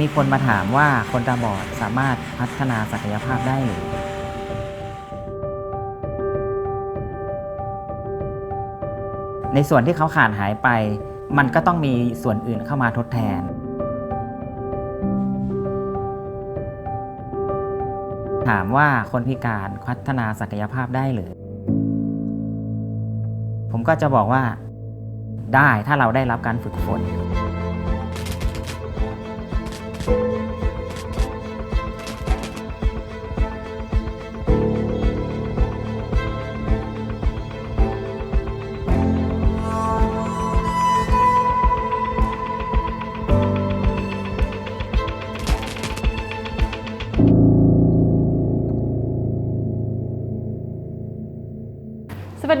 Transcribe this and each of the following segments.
มีคนมาถามว่าคนตาบอดสามารถพัฒนาศักยภาพได้หรือในส่วนที่เขาขาดหายไป มันก็ต้องมีส่วนอื่นเข้ามาทดแทน ถามว่าคนพิการพัฒนาศักยภาพได้หรือ ผมก็จะบอกว่าได้ถ้าเราได้รับการฝึกฝน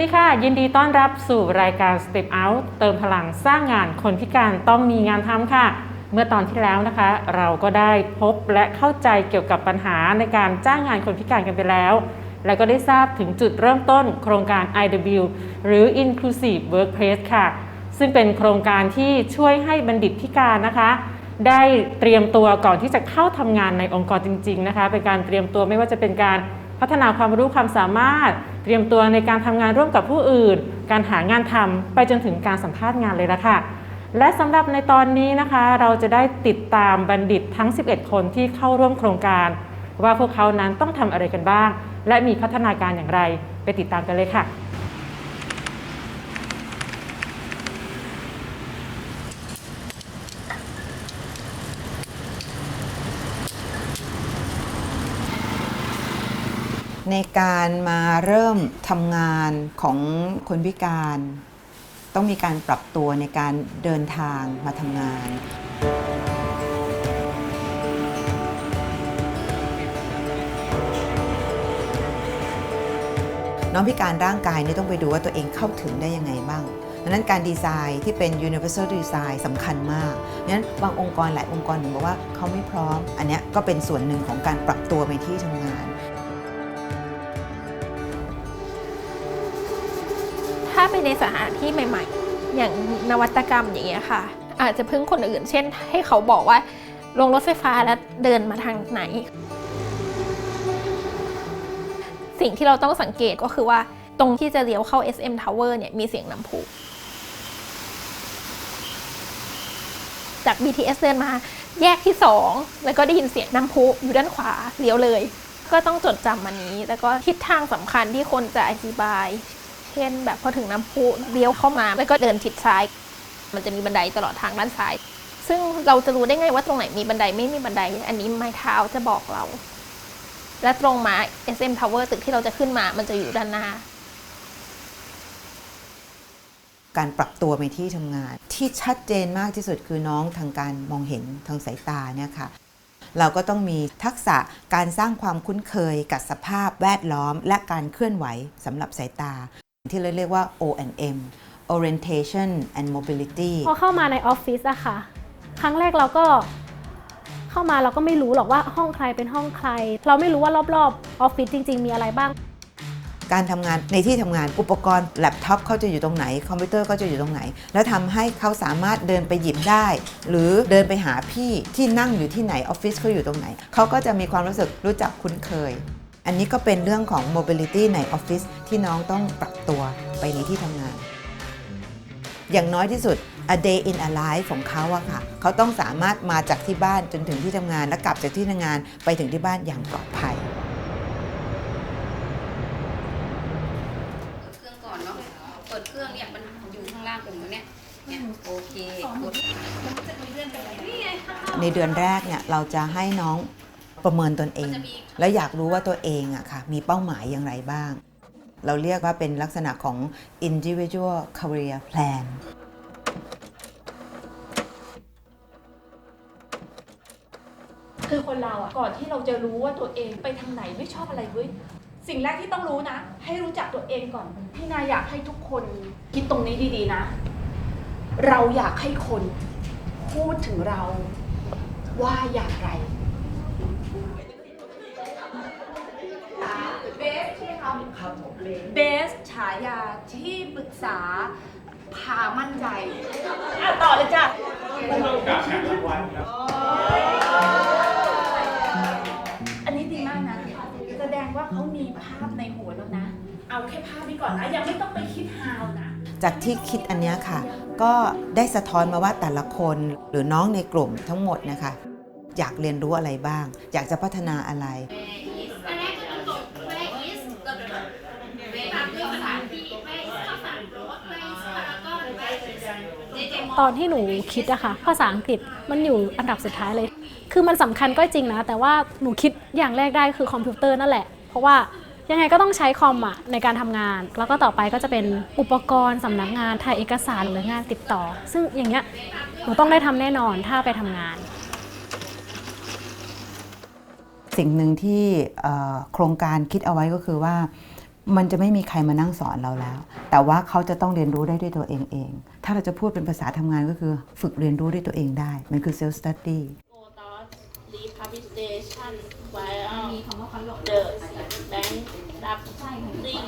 ดีค่ะ ยินดีต้อนรับสู่รายการ Step Out เติมพลังสร้างงานคนพิการต้องมีงานทำค่ะ เมื่อตอนที่แล้วนะคะ เราก็ได้พบและเข้าใจเกี่ยวกับปัญหาในการจ้างงานคนพิการกันไปแล้ว และก็ได้ทราบถึงจุดเริ่มต้นโครงการ IW หรือ Inclusive Workplace ค่ะ ซึ่งเป็นโครงการที่ช่วยให้บัณฑิตพิการนะคะ ได้เตรียมตัวก่อนที่จะเข้าทำงานในองค์กรจริง ๆ นะคะ เป็นการเตรียมตัวไม่ว่าจะเป็นการ พัฒนาความรู้ความสามารถ เตรียมตัวในการทำงานร่วมกับผู้อื่น การหางานทำไปจนถึงการสัมภาษณ์งานเลยละค่ะและสำหรับในตอนนี้นะคะ เราจะได้ติดตามบัณฑิตทั้ง 11 คนที่เข้าร่วมโครงการ ว่าพวกเขานั้นต้องทำอะไรกันบ้าง และมีพัฒนาการอย่างไร ไปติดตามกันเลยค่ะ ในการมาเริ่มทำงานของคนพิการ ต้องมีการปรับตัวในการเดินทางมาทำงาน น้องพิการร่างกายนี่ต้องไปดูว่าตัวเองเข้าถึงได้ยังไงบ้างดังนั้นการดีไซน์ที่เป็น universal design สำคัญมากงั้นบางองค์กรหลายองค์กรหนึ่งบอกว่าเขาไม่พร้อม อันนี้ก็เป็นส่วนหนึ่งของการปรับตัวไปที่ทำ ถ้าไปในสถานที่ใหม่ ๆ อย่างนวัตกรรมอย่างเงี้ยค่ะ อาจจะพึ่งคนอื่น เช่น ให้เขาบอกว่าลงรถไฟฟ้าแล้วเดินมาทางไหน สิ่งที่เราต้องสังเกตก็คือว่าตรงที่จะเลี้ยวเข้า SM Tower เนี่ยมีเสียงน้ำพุจาก BTS เดินมาแยกที่ 2 แล้วก็ได้ยินเสียงน้ำพุอยู่ด้านขวาเลี้ยวเลย ก็ต้องจดจำมันนี้ แล้วก็ทิศทางสำคัญที่คนจะอธิบาย เช่น แบบพอถึงน้ำพุเลี้ยวเข้ามาแล้วก็เดินทิศซ้าย มันจะมีบันไดตลอดทางด้านซ้าย ซึ่งเราจะรู้ได้ไงว่าตรงไหนมีบันไดไม่มีบันได อันนี้ไม้เท้าจะบอกเรา และตรงมา SM Tower ตึกที่เราจะขึ้นมา มันจะอยู่ด้านหน้าการปรับตัวไปที่ทำงาน ที่ชัดเจนมากที่สุดคือน้องทางการมองเห็นทางสายตาเนี่ยค่ะเราก็ต้องมีทักษะการสร้างความคุ้นเคยกับสภาพแวดล้อม และการเคลื่อนไหวสำหรับสายตา ที่เราเรียกว่า O&M orientation and mobility พอเข้ามาในออฟฟิศอะค่ะ ครั้งแรกเราก็เข้ามาเราก็ไม่รู้หรอกว่าห้องใครเป็นห้องใคร เราไม่รู้ว่ารอบๆออฟฟิศจริง ๆ มีอะไรบ้าง การทำงานในที่ทำงานอุปกรณ์แล็ปท็อปเขาจะอยู่ตรงไหน คอมพิวเตอร์ก็จะอยู่ตรงไหน แล้วทำให้เขาสามารถเดินไปหยิบได้ หรือเดินไปหาพี่ที่นั่งอยู่ที่ไหนออฟฟิศเขาอยู่ตรงไหนเขาก็จะมีความรู้สึกรู้จักคุ้นเคย อันนี้ก็เป็นเรื่องของ mobility ในออฟฟิศที่น้องต้องปรับตัวไปในที่ทำงาน อย่างน้อยที่สุด a day in a life ของเขาอะค่ะ เขาต้องสามารถมาจากที่บ้านจนถึงที่ทำงาน และกลับจากที่ทำงานไปถึงที่บ้านอย่างปลอดภัย เครื่องก่อนเนาะเปิดเครื่องเนี่ยมันอยู่ข้างล่างตรงนี้เนี่ยเนี่ยโอเคกดในเดือนแรกเนี่ยเราจะให้น้อง ประเมินตนเอง และอยากรู้ว่าตัวเองอะค่ะมีเป้าหมายอย่างไรบ้าง เราเรียกว่าเป็นลักษณะของ individual career plan คือคนเราอะก่อนที่เราจะรู้ว่าตัวเองไปทางไหนไม่ชอบอะไรเว้ยสิ่งแรกที่ต้องรู้นะ ให้รู้จักตัวเองก่อน พี่นาอยากให้ทุกคนคิดตรงนี้ดีๆนะ เราอยากให้คนพูดถึงเราว่าอย่างไร เบสใช่ไหมคะรับผมเบสฉายาที่ปรึกษาพามั่นใจต่อเลยจ้ะผู้กำกับหนังรางวัลครับอันนี้ดีมากนะ แสดงว่าเขามีภาพในหัวแล้วนะ เอาแค่ภาพนี้ก่อนนะ ยังไม่ต้องไปคิดฮาวนะ จากที่คิดอันนี้ค่ะ ก็ได้สะท้อนมาว่าแต่ละคนหรือน้องในกลุ่มทั้งหมดนะคะ อยากเรียนรู้อะไรบ้าง อยากจะพัฒนาอะไร ตอนที่หนูคิดอะค่ะภาษาอังกฤษมันอยู่อันดับสุดท้ายเลย คือมันสำคัญก็จริงนะ แต่ว่าหนูคิดอย่างแรกได้คือคอมพิวเตอร์นั่นแหละ เพราะว่ายังไงก็ต้องใช้คอมอะในการทำงาน แล้วก็ต่อไปก็จะเป็นอุปกรณ์สำนักงานถ่ายเอกสารหรืองานติดต่อ ซึ่งอย่างเงี้ยหนูต้องได้ทำแน่นอนถ้าไปทำงาน สิ่งหนึ่งที่โครงการคิดเอาไว้ก็คือว่า มันจะไม่มีใครมานั่งสอนเราแล้ว แต่ว่าเขาจะต้องเรียนรู้ได้ด้วยตัวเองเอง ถ้าเราจะพูดเป็นภาษาทำงานก็คือฝึกเรียนรู้ด้วยตัวเองได้ มันคือ self study rehabilitation while the bank รับที่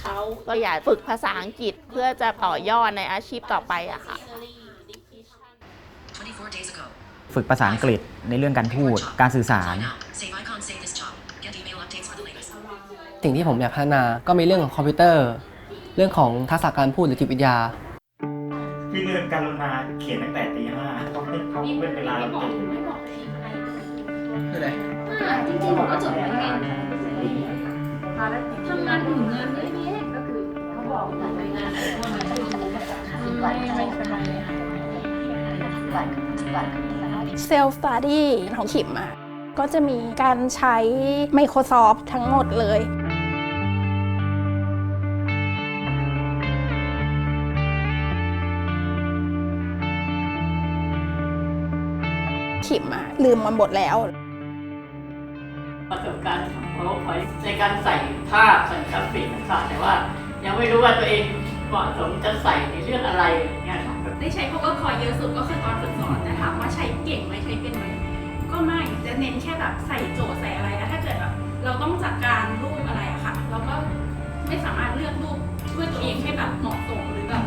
เขาก็อยากฝึกภาษาอังกฤษเพื่อจะต่อยอดในอาชีพต่อไปอะค่ะ24 days ago. ฝึกภาษาอังกฤษในเรื่องการพูด การสื่อสาร สิ่งที่ผมอยากพัฒนาก็มีเรื่องของคอมพิวเตอร์ เรื่องของทักษะการพูดหรือจิตวิทยา พี่เลื่อนการุณาเขียนตั้งแต่ตีห้าเพราะเขาเป็นเวลาเราตื่นคืออะไรจริงๆผมก็จดไว้ไงทำงานอื่นงานเยอะแยะก็คือเขาบอกหน่วยงานไหนว่ามันจะมีภาษาไทยไม่เป็นไรเลยค่ะเซลฟ์สต u ดี้ของขิมอะก็จะมีการใช้ Microsoft ทั้งหมดเลย ขิมอะลืมมันหมดแล้ว ประสบการณ์ของ PowerPoint ในการใส่ภาพใส่กราฟิกต่างๆแต่ว่า ยังไม่รู้ว่าตัวเองเหมาะสมจะใส่ในเรื่องอะไรอย่างเงี้ยค่ะได้ใช้ PowerPoint เยอะสุดก็คือตอนฝึกสอนแต่ถามว่าใช้เก่งไหมใช้เป็นไหมก็ไม่จะเน้นแค่แบบใส่โจทย์ใส่อะไรแล้วถ้าเกิดแบบเราต้องจัดการรูปอะไรอะค่ะเราก็ไม่สามารถเลือกรูปด้วยตัวเองให้แบบเหมาะสมหรือแบบ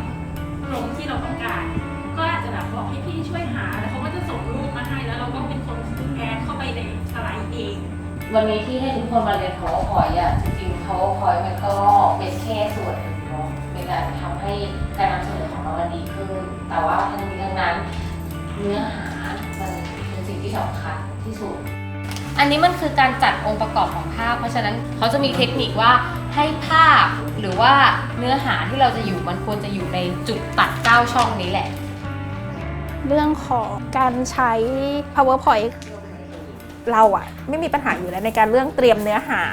ลงที่เราต้องการ ก็อาจจะแบบบอกให้พี่ช่วยหาแล้วเขาก็จะส่งรูปมาให้ แล้วเราก็เป็นคนแอดเข้าไปในสไลด์เอง วันนี้ที่ให้ทุกคนมาเรียน PowerPoint อะจริงๆ PowerPoint มันก็เป็นแค่ส่วนหนึ่งเนาะในการทำให้การนำเสนอของเรามันดีขึ้น แต่ว่าทั้งนี้ทั้งนั้นเนื้อหามันเป็นสิ่งที่สำคัญที่สุดอันนี้มันคือการจัดองค์ประกอบของภาพ เพราะฉะนั้นเขาจะมีเทคนิคว่าให้ภาพหรือว่าเนื้อหาที่เราจะอยู่มันควรจะอยู่ในจุดตัด 9 ช่องนี้แหละ เรื่องของการใช้ PowerPoint เราอะไม่มีปัญหาอยู่แล้วในการเรื่องเตรียมเนื้อหา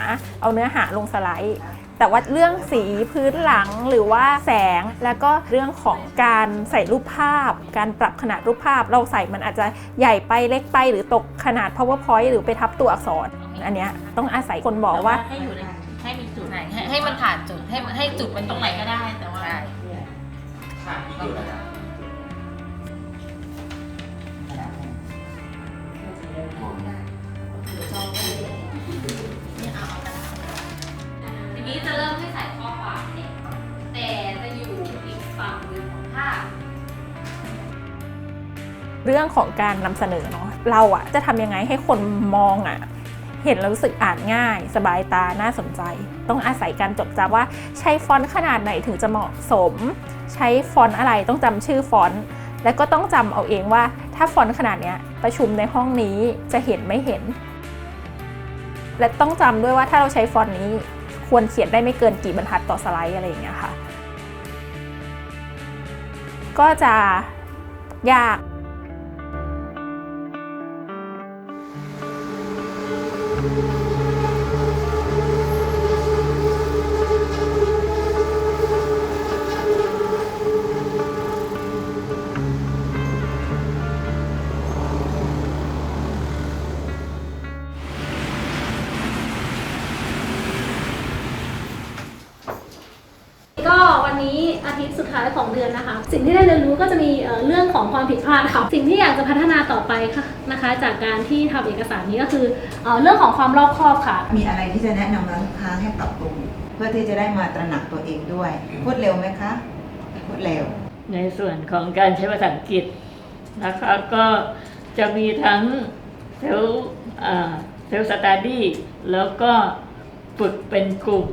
เอาเนื้อหาลงสไลด์แต่ว่าเรื่องสีพื้นหลังหรือว่าแสงแล้วก็เรื่องของการใส่รูปภาพ การปรับขนาดรูปภาพ เราใส่มันอาจจะใหญ่ไปเล็กไปหรือตกขนาด PowerPoint หรือไปทับตัวอักษร อันเนี้ยต้องอาศัยคนบอกว่าให้อยู่ในให้มีจุดไหนให้ให้มันผ่านจุดให้ให้จุดมันตรงไหนก็ได้แต่ว่า ทีนี้จะเริ่มให้ใส่ข้อความเนี่ยแต่จะอยู่อีกฝั่งหนึ่งของภาพ เรื่องของการนำเสนอเนาะเราอะจะทำยังไงให้คนมองอะเห็นแล้วรู้สึกอ่านง่าย สบายตาน่าสนใจ ต้องอาศัยการจดจำว่าใช้ฟอนต์ขนาดไหนถึงจะเหมาะสม ใช้ฟอนต์อะไรต้องจำชื่อฟอนต์และก็ต้องจำเอาเองว่า ถ้าฟอนต์ขนาดนี้ประชุมในห้องนี้จะเห็นไม่เห็น และต้องจำด้วยว่าถ้าเราใช้ฟอนต์นี้ควรเขียนได้ไม่เกินกี่บรรทัดต่อสไลด์อะไรอย่างเงี้ยค่ะ ก็จะยาก ทิตย์สุดท้ายของเดือนนะคะ สิ่งที่ได้เรียนรู้ก็จะมีเอ่อเรื่องของความผิดพลาดค่ะ สิ่งที่อยากจะพัฒนาต่อไปค่ะนะคะ จากการที่ทำเอกสารนี้ก็คือเอ่อเรื่องของความรอบคอบค่ะ มีอะไรที่จะแนะนำลูกค้าให้ปรับปรุงเพื่อที่จะได้มาตระหนักตัวเองด้วย พูดเร็วไหมคะ พูดเร็ว ในส่วนของการใช้ภาษาอังกฤษนะคะก็จะมีทั้งเซลเซลสตาดี้แล้วก็ฝึกเป็นกลุ่ม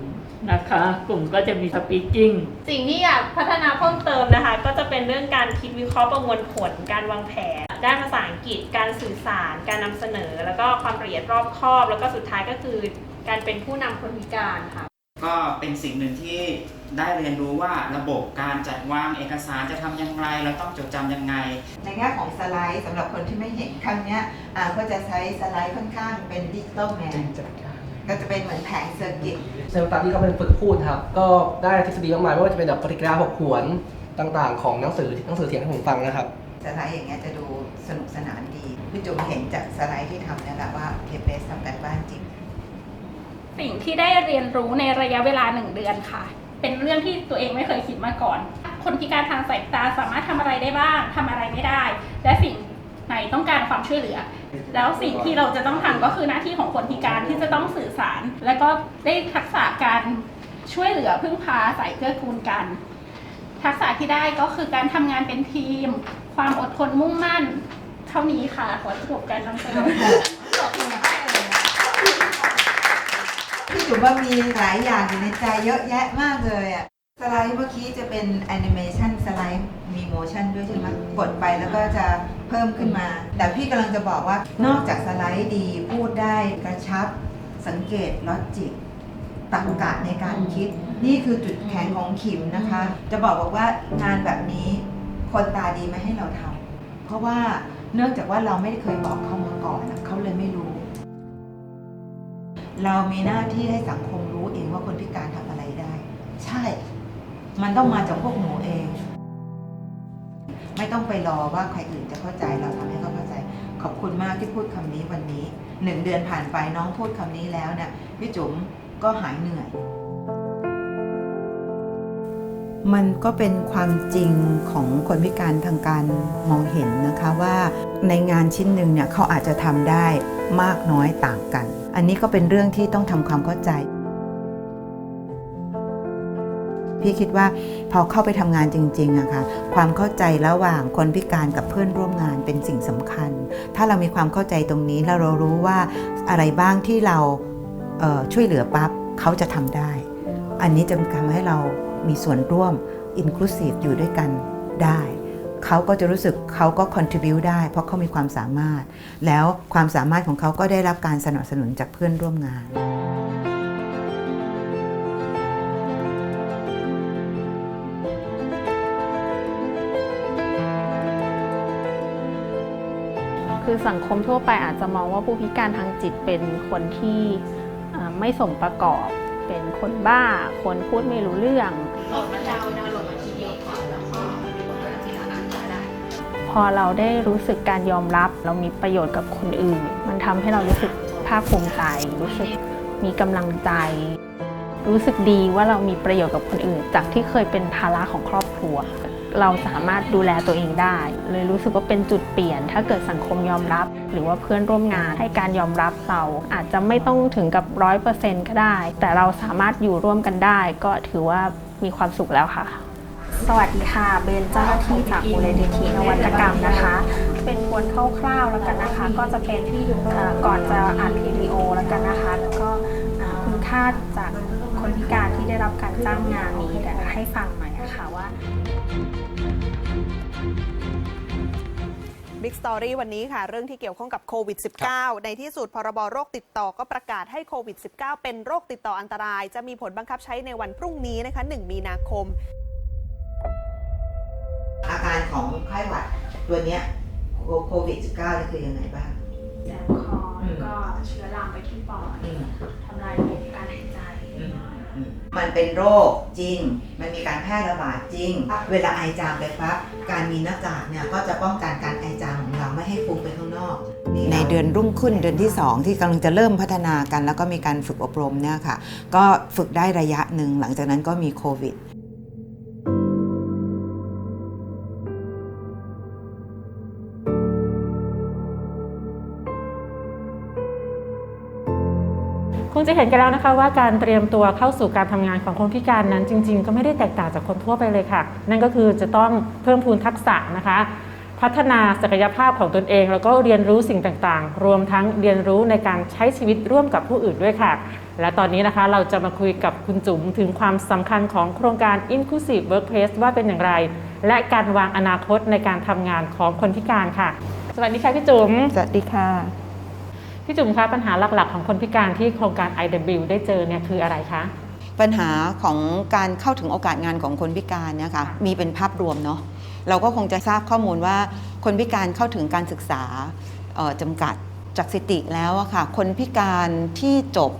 นะคะ กลุ่มก็จะมีสปีกิ้ง สิ่งที่อยากพัฒนาเพิ่มเติมนะคะ ก็จะเป็นเรื่องการคิดวิเคราะห์ประมวลผล การวางแผน ด้านภาษาอังกฤษ การสื่อสาร การนำเสนอ แล้วก็ความละเอียดรอบคอบ แล้วก็สุดท้ายก็คือการเป็นผู้นำคนพิการค่ะ ก็เป็นสิ่งหนึ่งที่ได้เรียนรู้ว่าระบบการจัดวางเอกสารจะทำอย่างไรเราต้องจดจำยังไง ในแง่ของสไลด์สำหรับคนที่ไม่เห็นครั้งเนี้ยอ่าก็จะใช้สไลด์ค่อนข้างเป็นดิจิตอลแมน ก็จะเป็นเหมือนแผงเซอร์กิตเซลล์ตามที่เขาเป็นฝึกพูดครับ ก็ได้ทฤษฎีมากมายไม่ว่าจะเป็นแบบปฏิกิริยาหกหวนต่างๆ ของหนังสือหนังสือเสียงให้ผมฟังนะครับสไลด์อย่างเงี้ยจะดูสนุกสนานดีพี่จุ๋มเห็นจากสไลด์ที่ทำเนี่ยแหละว่าเทปเบสทำกันบ้านจริง สิ่งที่ได้เรียนรู้ในระยะเวลาหนึ่งเดือนค่ะ เป็นเรื่องที่ตัวเองไม่เคยคิดมาก่อน คนพิการทางสายตาสามารถทำอะไรได้บ้างทำอะไรไม่ได้ และสิ่ง ไหนต้องการความช่วยเหลือ แล้วสิ่งที่เราจะต้องทำก็คือหน้าที่ของคนพิการที่จะต้องสื่อสาร และก็ได้ทักษะการช่วยเหลือพึ่งพาใส่เกื้อกูลกัน ทักษะที่ได้ก็คือการทำงานเป็นทีม ความอดทนมุ่งมั่น เท่านี้ค่ะขอจบการนำเสนอพี่จุ๋มว่ามีหลายอย่างอยู่ในใจเยอะแยะมากเลยอะสไลด์เมื่อกี้จะเป็นแอนิเมชันสไลด์มีโมชั่นด้วยใช่ไหมกดไปแล้วก็จะ เพิ่มขึ้นมา แต่พี่กำลังจะบอกว่านอกจากสไลด์ดีพูดได้กระชับ สังเกตลอจิกตรรกะในการคิด นี่คือจุดแข็งของขิมนะคะ จะบอกบอกว่างานแบบนี้คนตาดีไม่ให้เราทำเพราะว่าเนื่องจากว่าเราไม่เคยบอกเขามาก่อนเขาเลยไม่รู้ เรามีหน้าที่ให้สังคมรู้เองว่าคนพิการทำอะไรได้ ใช่ มันต้องมาจากพวกหนูเอง ต้องไปรอว่าใครอื่นจะเข้าใจเราทำให้เขาเข้าใจ ขอบคุณมากที่พูดคำนี้วันนี้หนึ่งเดือนผ่านไปน้องพูดคำนี้แล้วเนี่ยพี่จุ๋มก็หายเหนื่อย มันก็เป็นความจริงของคนพิการทางการมองเห็นนะคะว่าในงานชิ้นหนึ่งเนี่ยเขาอาจจะทำได้มากน้อยต่างกัน อันนี้ก็เป็นเรื่องที่ต้องทำความเข้าใจ พี่คิดว่าพอเข้าไปทำงานจริงๆอะค่ะความเข้าใจระหว่างคนพิการกับเพื่อนร่วมงานเป็นสิ่งสำคัญ ถ้าเรามีความเข้าใจตรงนี้แล้วเรารู้ว่าอะไรบ้างที่เราเช่วยเหลือปั๊บเขาจะทำได้ อันนี้จะทำให้เรามีส่วนร่วม inclusive อยู่ด้วยกันได้เขาก็จะรู้สึกเขาก็ contribute ได้ เพราะเขามีความสามารถ แล้วความสามารถของเขาก็ได้รับการสนับสนุนจากเพื่อนร่วมงาน คือสังคมทั่วไปอาจจะมองว่าผู้พิการทางจิตเป็นคนที่ไม่สมประกอบ เป็นคนบ้า คนพูดไม่รู้เรื่องโหลดมาดาวน์ดาวน์โหลดมาทีเดียวก่อนแล้วก็มีบทการที่อ่านได้พอเราได้รู้สึกการยอมรับเรามีประโยชน์กับคนอื่น มันทำให้เรารู้สึกภาคภูมิใจ รู้สึกมีกำลังใจ รู้สึกดีว่าเรามีประโยชน์กับคนอื่น จากที่เคยเป็นภาระของครอบครัว เราสามารถดูแลตัวเองได้ เลยรู้สึกว่าเป็นจุดเปลี่ยน ถ้าเกิดสังคมยอมรับ หรือว่าเพื่อนร่วมงานให้การยอมรับเราอาจจะไม่ต้องถึงกับร้อยเปอร์เซ็นต์ก็ได้ แต่เราสามารถอยู่ร่วมกันได้ ก็ถือว่ามีความสุขแล้วค่ะ สวัสดีค่ะ เบนเจ้าหน้าที่จากมูลนิธินวัตกรรมนะคะ เป็นทวนคร่าวๆแล้วกันนะคะ ก็จะเป็นเอ่ก่อนจะอัดวิดีโอแล้วกันนะคะ แล้วก็คุณค่าจากคนพิการที่ได้รับการจ้างงานนี้แต่ให้ฟังหน่อยนะคะว่า Big Story วันนี้ค่ะ เรื่องที่เกี่ยวข้องกับโควิด -19 ในที่สุดพรบโรคติดต่อก็ประกาศให้โควิด -19 เป็นโรคติดต่ออันตราย จะมีผลบังคับใช้ในวันพรุ่งนี้นะคะ 1 มีนาคม อาการของไข้หวัดตัวเนี้ยโควิด -19 นี่คือยังไงบ้าง แสบคอแล้วก็เชื้อลามไปที่ปอดทำลายระบบการหายใจ มันเป็นโรคจริง มันมีการแพร่ระบาดจริง เวลาไอจามไปปั๊บ การมีหน้ากากเนี่ยก็จะป้องกันการไอจามของเราไม่ให้ฟุ้งไปข้างนอก ในเดือนรุ่งขึ้นเดือนที่ 2 ที่กำลังจะเริ่มพัฒนากัน แล้วก็มีการฝึกอบรมเนี่ยค่ะ ก็ฝึกได้ระยะหนึ่งหลังจากนั้นก็มีโควิด งจะเห็นกันแล้วนะคะว่าการเตรียมตัวเข้าสู่การทำงานของคนพิการนั้นจริง ๆ ก็ไม่ได้แตกต่างจากคนทั่วไปเลยค่ะ นั่นก็คือจะต้องเพิ่มพูนทักษะนะคะ พัฒนาศักยภาพของตนเอง แล้วก็เรียนรู้สิ่งต่างๆ รวมทั้งเรียนรู้ในการใช้ชีวิตร่วมกับผู้อื่นด้วยค่ะ และตอนนี้นะคะเราจะมาคุยกับคุณจุ๋มถึงความสำคัญของโครงการ Inclusive Workplace ว่าเป็นอย่างไร และการวางอนาคตในการทำงานของคนพิการค่ะ สวัสดีค่ะพี่จุ๋มสวัสดีค่ะ พี่จุ๋มคะปัญหาหลักๆ ของคนพิการที่โครงการ IW ได้เจอเนี่ยคืออะไรคะ ปัญหาของการเข้าถึงโอกาสงานของคนพิการเนี่ยค่ะมีเป็นภาพรวมเนาะเราก็คงจะทราบข้อมูลว่าคนพิการเข้าถึงการศึกษาออจำกัดจากสติแล้วอะค่ะคนพิการที่จบ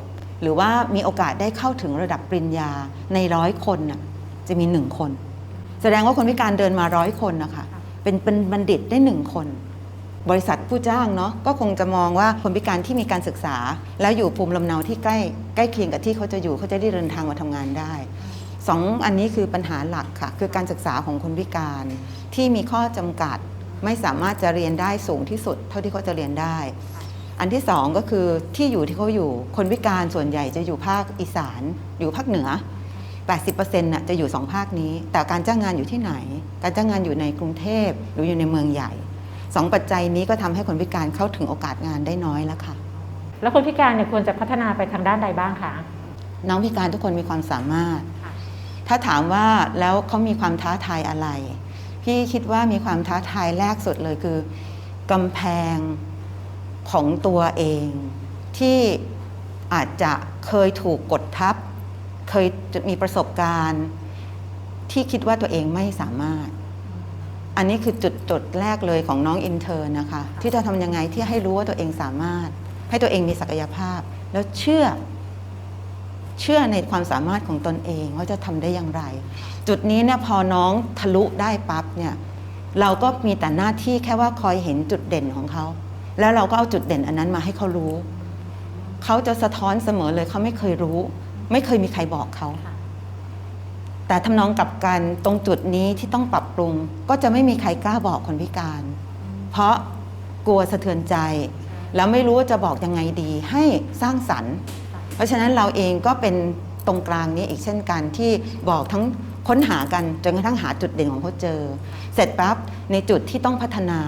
หรือว่ามีโอกาสได้เข้าถึงระดับปริญญาในร้อยคนน่ะจะมีหนึ่งคน แสดงว่าคนพิการเดินมาร้อยคนนะคะเป็นเป็นบัณฑิตได้หนึ่งคน บริษัทผู้จ้างเนาะก็คงจะมองว่าคนพิการที่มีการศึกษา แล้วอยู่ภูมิลำเนาที่ใกล้ใกล้เคียงกับที่เขาจะอยู่เขาจะได้เดินทางมาทำงานได้สองอันนี้คือปัญหาหลักค่ะ คือการศึกษาของคนพิการที่มีข้อจำกัดไม่สามารถจะเรียนได้สูงที่สุด เท่าที่เขาจะเรียนได้ อันที่สองก็คือที่อยู่ที่เขาอยู่คนพิการส่วนใหญ่จะอยู่ภาคอีสาน อยู่ภาคเหนือ 80%น่ะจะอยู่สองภาคนี้ แต่การจ้างงานอยู่ที่ไหน การจ้างงานอยู่ในกรุงเทพหรืออยู่ในเมืองใหญ่ สองปัจจัยนี้ก็ทำให้คนพิการเข้าถึงโอกาสงานได้น้อยแล้วค่ะ แล้วคนพิการเนี่ยควรจะพัฒนาไปทางด้านใดบ้างคะน้องพิการทุกคนมีความสามารถ ถ้าถามว่าแล้วเขามีความท้าทายอะไร พี่คิดว่ามีความท้าทายแรกสุดเลยคือกำแพงของตัวเอง ที่อาจจะเคยถูกกดทับ เคยมีประสบการณ์ ที่คิดว่าตัวเองไม่สามารถ อันนี้คือจุดจุดแรกเลยของน้องอินเทอร์นะคะ ที่จะทำยังไงที่ให้รู้ว่าตัวเองสามารถ ให้ตัวเองมีศักยภาพ แล้วเชื่อ เชื่อในความสามารถของตนเองว่าจะทำได้อย่างไร จุดนี้เนี่ยพอน้องทะลุได้ปั๊บเนี่ยเราก็มีแต่หน้าที่แค่ว่าคอยเห็นจุดเด่นของเขา แล้วเราก็เอาจุดเด่นอันนั้นมาให้เขารู้ เขาจะสะท้อนเสมอเลยเขาไม่เคยรู้ ไม่เคยมีใครบอกเขา แต่ทำนองกับกันตรงจุดนี้ที่ต้องปรับปรุง ก็จะไม่มีใครกล้าบอกคนพิการ เพราะกลัวสะเทือนใจ แล้วไม่รู้ว่าจะบอกยังไงดีให้สร้างสรรค์ เพราะฉะนั้นเราเองก็เป็นตรงกลางนี้อีกเช่นกันที่บอกทั้งค้นหากันจนกระทั่งหาจุดเด่นของเขาเจอ เสร็จปั๊บในจุดที่ต้องพัฒนา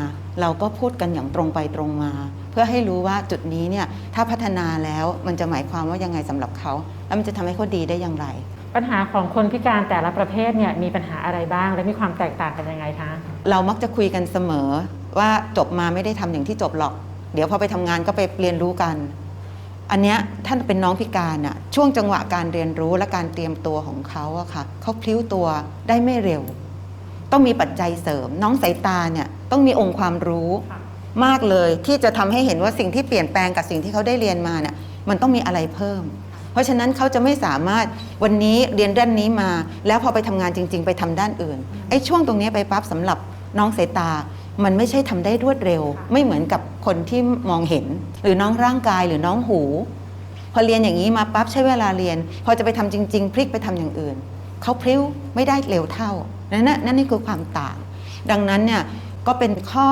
เราก็พูดกันอย่างตรงไปตรงมา เพื่อให้รู้ว่าจุดนี้เนี่ยถ้าพัฒนาแล้วมันจะหมายความว่ายังไงสำหรับเขา แล้วมันจะทำให้เขาดีได้อย่างไร ปัญหาของคนพิการแต่ละประเภทเนี่ยมีปัญหาอะไรบ้าง และมีความแตกต่างกันยังไงคะ เรามักจะคุยกันเสมอว่าจบมาไม่ได้ทำอย่างที่จบหรอก เดี๋ยวพอไปทำงานก็ไปเรียนรู้กัน อันเนี้ยท่านเป็นน้องพิการอะช่วงจังหวะการเรียนรู้และการเตรียมตัวของเขาอะค่ะเขาพลิ้วตัวได้ไม่เร็ว ต้องมีปัจจัยเสริม น้องสายตาเนี่ยต้องมีองค์ความรู้มากเลยที่จะทำให้เห็นว่าสิ่งที่เปลี่ยนแปลงกับสิ่งที่เขาได้เรียนมาเนี่ยมันต้องมีอะไรเพิ่ม เพราะฉะนั้นเขาจะไม่สามารถวันนี้เรียนด้านนี้มา แล้วพอไปทำงานจริง ๆ ไปทำด้านอื่นไอ้ช่วงตรงนี้ไปปั๊บสำหรับน้องสายตา มันไม่ใช่ทำได้รวดเร็ว ไม่เหมือนกับคนที่มองเห็น หรือน้องร่างกายหรือน้องหู พอเรียนอย่างนี้มาปั๊บใช้เวลาเรียน พอจะไปทำจริง ๆ พลิกไปทำอย่างอื่นเขาพลิ้วไม่ได้เร็วเท่านั่นน่ะนั่นนี่คือความต่าง ดังนั้นเนี่ยก็เป็นข้อ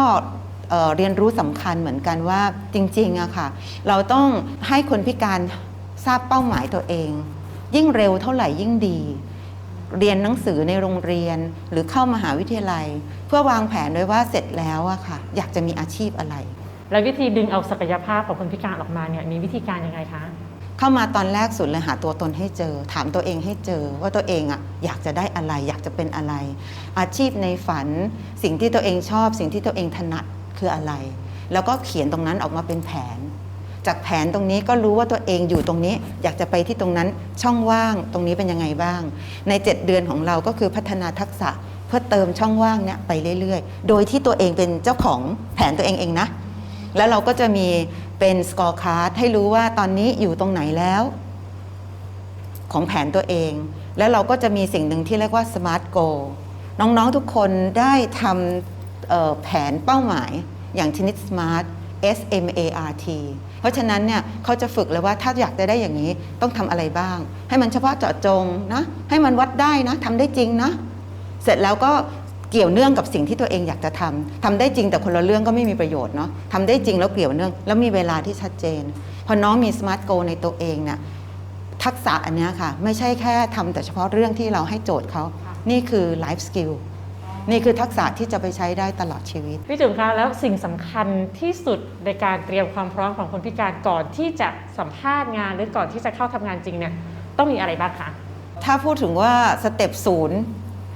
เอ่อเรียนรู้สำคัญเหมือนกันว่าจริงๆอะค่ะ เราต้องให้คนพิการ ทราบเป้าหมายตัวเอง ยิ่งเร็วเท่าไหร่ยิ่งดี เรียนหนังสือในโรงเรียนหรือเข้ามหาวิทยาลัย เพื่อวางแผนไว้ว่าเสร็จแล้วอะค่ะ อยากจะมีอาชีพอะไร และวิธีดึงเอาศักยภาพของคนพิการออกมาเนี่ยมีวิธีการยังไงคะเข้ามาตอนแรกสุดเลยหาตัวตนให้เจอ ถามตัวเองให้เจอว่าตัวเองอะอยากจะได้อะไร อยากจะเป็นอะไร อาชีพในฝัน สิ่งที่ตัวเองชอบ สิ่งที่ตัวเองถนัดคืออะไร แล้วก็เขียนตรงนั้นออกมาเป็นแผน จากแผนตรงนี้ก็รู้ว่าตัวเองอยู่ตรงนี้ อยากจะไปที่ตรงนั้นช่องว่างตรงนี้เป็นยังไงบ้าง ใน 7 เดือนของเราก็คือพัฒนาทักษะเพื่อเติมช่องว่างเนี้ยไปเรื่อยๆ โดยที่ตัวเองเป็นเจ้าของแผนตัวเองเองนะ แล้วเราก็จะมีเป็นสกอร์ค r d ให้รู้ว่าตอนนี้อยู่ตรงไหนแล้ว ของแผนตัวเอง แล้วเราก็จะมีสิ่งหนึ่งที่เรียกว่า Smart Goal น้องๆทุกคนได้ทำแผนเป้าหมายอย่างชนิด Smart S M A R T เพราะฉะนั้นเนี่ยเขาจะฝึกเลยว่าถ้าอยากจะได้อย่างนี้ต้องทำอะไรบ้าง ให้มันเฉพาะเจาะจงนะให้มันวัดได้นะทำได้จริงนะ เสร็จแล้วก็เกี่ยวเนื่องกับสิ่งที่ตัวเองอยากจะทำทำได้จริงแต่คนละเรื่องก็ไม่มีประโยชน์เนาะทำได้จริงแล้วเกี่ยวเนื่อง แล้วมีเวลาที่ชัดเจน พอน้องมีสมาร์ทโกในตัวเองเนี่ยทักษะอันนี้ค่ะ ไม่ใช่แค่ทำแต่เฉพาะเรื่องที่เราให้โจทย์เขานี่คือไลฟ์สกิล นี่คือทักษะที่จะไปใช้ได้ตลอดชีวิต พี่จุ๋มคะแล้วสิ่งสำคัญที่สุดในการเตรียมความพร้อมของคนพิการก่อนที่จะสัมภาษณ์งานหรือก่อนที่จะเข้าทำงานจริงเนี่ยต้องมีอะไรบ้างคะ ถ้าพูดถึงว่าสเต็ปศูนย์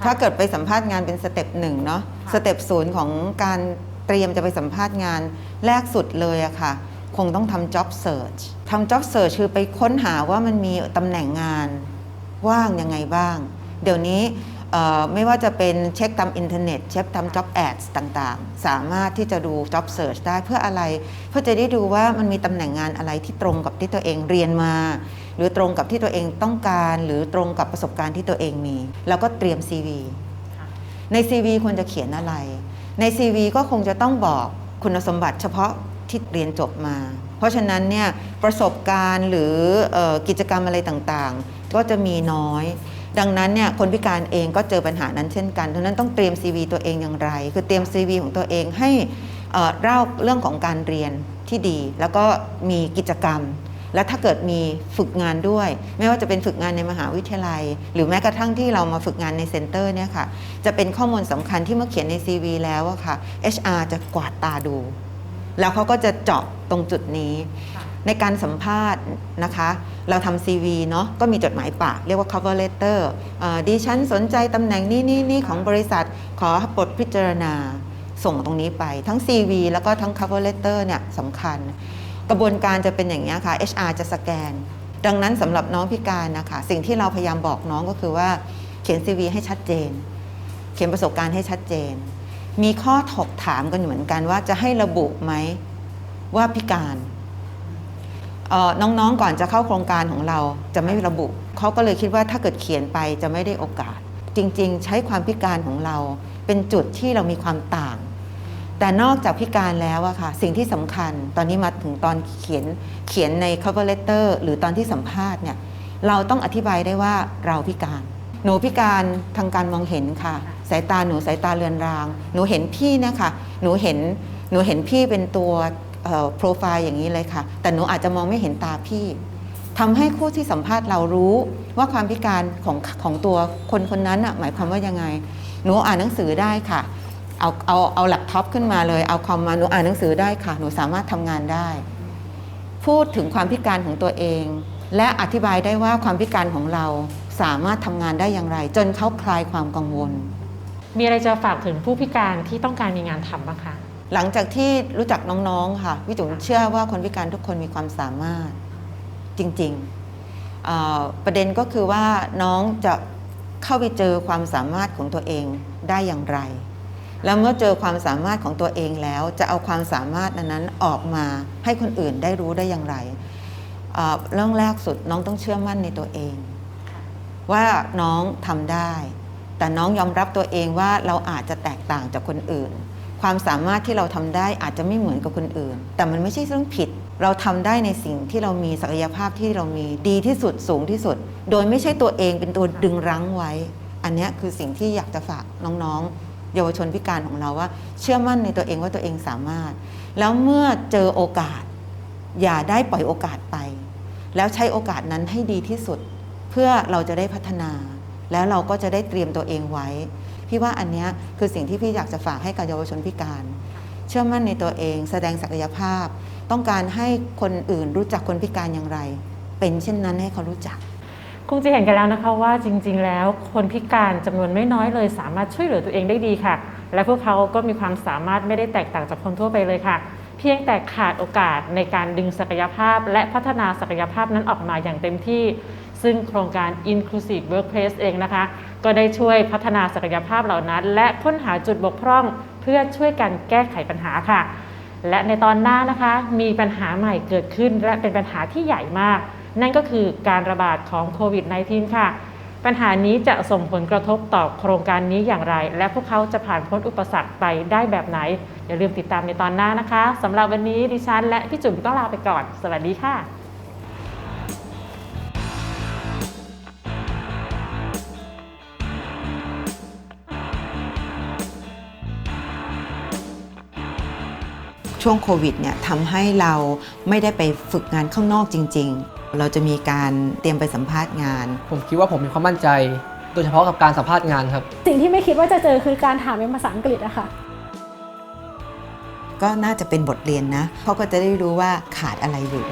ถ้าเกิดไปสัมภาษณ์งานเป็นสเต็ปหนึ่งเนาะสเต็ปศูนย์ของการเตรียมจะไปสัมภาษณ์งานแรกสุดเลยอะค่ะ คงต้องทำ job search ทำ job search คือไปค้นหาว่ามันมีตำแหน่งงานว่างยังไงบ้าง เดี๋ยวนี้เอ่อ ไม่ว่าจะเป็นเช็คตามอินเทอร์เน็ต เช็คตาม job ads ต่างๆ สามารถที่จะดู job search ได้เพื่ออะไร เพื่อจะได้ดูว่ามันมีตำแหน่งงานอะไรที่ตรงกับที่ตัวเองเรียนมา หรือตรงกับที่ตัวเองต้องการ หรือตรงกับประสบการณ์ที่ตัวเองมี แล้วก็เตรียม CV ใน CV ควรจะเขียนอะไร ใน CV ก็คงจะต้องบอกคุณสมบัติเฉพาะที่เรียนจบมา เพราะฉะนั้นเนี่ยประสบการณ์หรือออกิจกรรมอะไรต่างๆ ก็จะมีน้อย ดังนั้นเนี่ยคนพิการเองก็เจอปัญหานั้นเช่นกันดังนั้นต้องเตรียม CV ตัวเองอย่างไร คือเตรียม CV ของตัวเองให้เล่าเรื่องของการเรียนที่ดี แล้วก็มีกิจกรรม และถ้าเกิดมีฝึกงานด้วย ไม่ว่าจะเป็นฝึกงานในมหาวิทยาลัย หรือแม้กระทั่งที่เรามาฝึกงานในเซ็นเตอร์เนี่ยค่ะจะเป็นข้อมูลสำคัญที่เมื่อเขียนใน CV แล้วอะค่ะ HR จะกวาดตาดู แล้วเขาก็จะเจาะตรงจุดนี้ ในการสัมภาษณ์นะคะ เราทำ CV เนาะก็มีจดหมายปากเรียกว่า cover letter เดิฉันสนใจตำแหน่งนี้นี่นี่ของบริษัทขอปลดพิจารณาส่งตรงนี้ไปทั้ง CV แล้วก็ทั้ง cover letter เนี่ยสำคัญ กระบวนการจะเป็นอย่างนี้ค่ะ HR จะสแกน ดังนั้นสำหรับน้องพิการนะคะ สิ่งที่เราพยายามบอกน้องก็คือว่าเขียน CV ให้ชัดเจน เขียนประสบการณ์ให้ชัดเจน มีข้อถกถามกันอยู่เหมือนกันว่าจะให้ระบุไหมว่าพิการ น้องๆก่อนจะเข้าโครงการของเราจะไม่ระบุ เขาก็เลยคิดว่าถ้าเกิดเขียนไปจะไม่ได้โอกาส จริงๆ ใช้ความพิการของเราเป็นจุดที่เรามีความต่าง แต่นอกจากพิการแล้วอะค่ะ สิ่งที่สำคัญตอนนี้มาถึงตอนเขียนเขียนใน cover letter หรือตอนที่สัมภาษณ์เนี่ยเราต้องอธิบายได้ว่าเราพิการ หนูพิการทางการมองเห็นค่ะ สายตาหนูสายตาเลือนราง หนูเห็นพี่นะคะหนูเห็นหนูเห็นพี่เป็นตัว โปรไฟล์อย่างนี้เลยค่ะ แต่หนูอาจจะมองไม่เห็นตาพี่ทำให้คู่ที่สัมภาษณ์เรารู้ว่าความพิการของของตัวคนคนนั้นอะหมายความว่ายังไง หนูอ่านหนังสือได้ค่ะ เอาเอาเอาแล็ปท็อปขึ้นมาเลย เอาคอมมาหนูอ่านหนังสือได้ค่ะ หนูสามารถทำงานได้ พูดถึงความพิการของตัวเอง และอธิบายได้ว่าความพิการของเราสามารถทำงานได้อย่างไร จนเขาคลายความกังวล มีอะไรจะฝากถึงผู้พิการที่ต้องการมีงานทำบ้างคะ หลังจากที่รู้จักน้องๆค่ะพี่จุ๋มเชื่อว่าคนพิการทุกคนมีความสามารถจริงๆ ประเด็นก็คือว่าน้องจะเข้าไปเจอความสามารถของตัวเองได้อย่างไร แล้วเมื่อเจอความสามารถของตัวเองแล้ว จะเอาความสามารถนั้นๆออกมาให้คนอื่นได้รู้ได้อย่างไรเรื่องแรกสุดน้องต้องเชื่อมั่นในตัวเอง ว่าน้องทำได้ แต่น้องยอมรับตัวเองว่าเราอาจจะแตกต่างจากคนอื่น ความสามารถที่เราทำได้อาจจะไม่เหมือนกับคนอื่น แต่มันไม่ใช่เรื่องผิด เราทำได้ในสิ่งที่เรามีศักยภาพที่เรามีดีที่สุดสูงที่สุด โดยไม่ใช่ตัวเองเป็นตัวดึงรั้งไว้ อันนี้คือสิ่งที่อยากจะฝากน้องๆ เยาวชนพิการของเราว่า เชื่อมั่นในตัวเองว่าตัวเองสามารถ แล้วเมื่อเจอโอกาส อย่าได้ปล่อยโอกาสไป แล้วใช้โอกาสนั้นให้ดีที่สุด เพื่อเราจะได้พัฒนา แล้วเราก็จะได้เตรียมตัวเองไว้ พี่ว่าอันเนี้ยคือสิ่งที่พี่อยากจะฝากให้กับเยาวชนพิการ เชื่อมั่นในตัวเองแสดงศักยภาพ ต้องการให้คนอื่นรู้จักคนพิการอย่างไร เป็นเช่นนั้นให้เขารู้จักคงจะเห็นกันแล้วนะคะว่าจริง ๆ แล้วคนพิการจำนวนไม่น้อยเลย สามารถช่วยเหลือตัวเองได้ดีค่ะ และพวกเขาก็มีความสามารถไม่ได้แตกต่างจากคนทั่วไปเลยค่ะ เพียงแต่ขาดโอกาสในการดึงศักยภาพ และพัฒนาศักยภาพนั้นออกมาอย่างเต็มที่ ซึ่งโครงการ Inclusive Workplace เองนะคะ ก็ได้ช่วยพัฒนาศักยภาพเหล่านั้น และค้นหาจุดบกพร่องเพื่อช่วยกันแก้ไขปัญหาค่ะ และในตอนหน้านะคะมีปัญหาใหม่เกิดขึ้น และเป็นปัญหาที่ใหญ่มาก นั่นก็คือการระบาดของโควิด -19 ค่ะ ปัญหานี้จะส่งผลกระทบต่อโครงการนี้อย่างไร และพวกเขาจะผ่านพ้นอุปสรรคไปได้แบบไหน อย่าลืมติดตามในตอนหน้านะคะสำหรับวันนี้ดิฉันและพี่จุ๋มต้องลาไปก่อน สวัสดีค่ะ ช่วงโควิดเนี่ยทำให้เราไม่ได้ไปฝึกงานข้างนอกจริง ๆ เราจะมีการเตรียมไปสัมภาษณ์งาน ผมคิดว่าผมมีความมั่นใจ โดยเฉพาะกับการสัมภาษณ์งานครับ สิ่งที่ไม่คิดว่าจะเจอคือการถามเป็นภาษาอังกฤษอะค่ะ ก็น่าจะเป็นบทเรียนนะเขาก็จะได้รู้ว่าขาดอะไรอยู่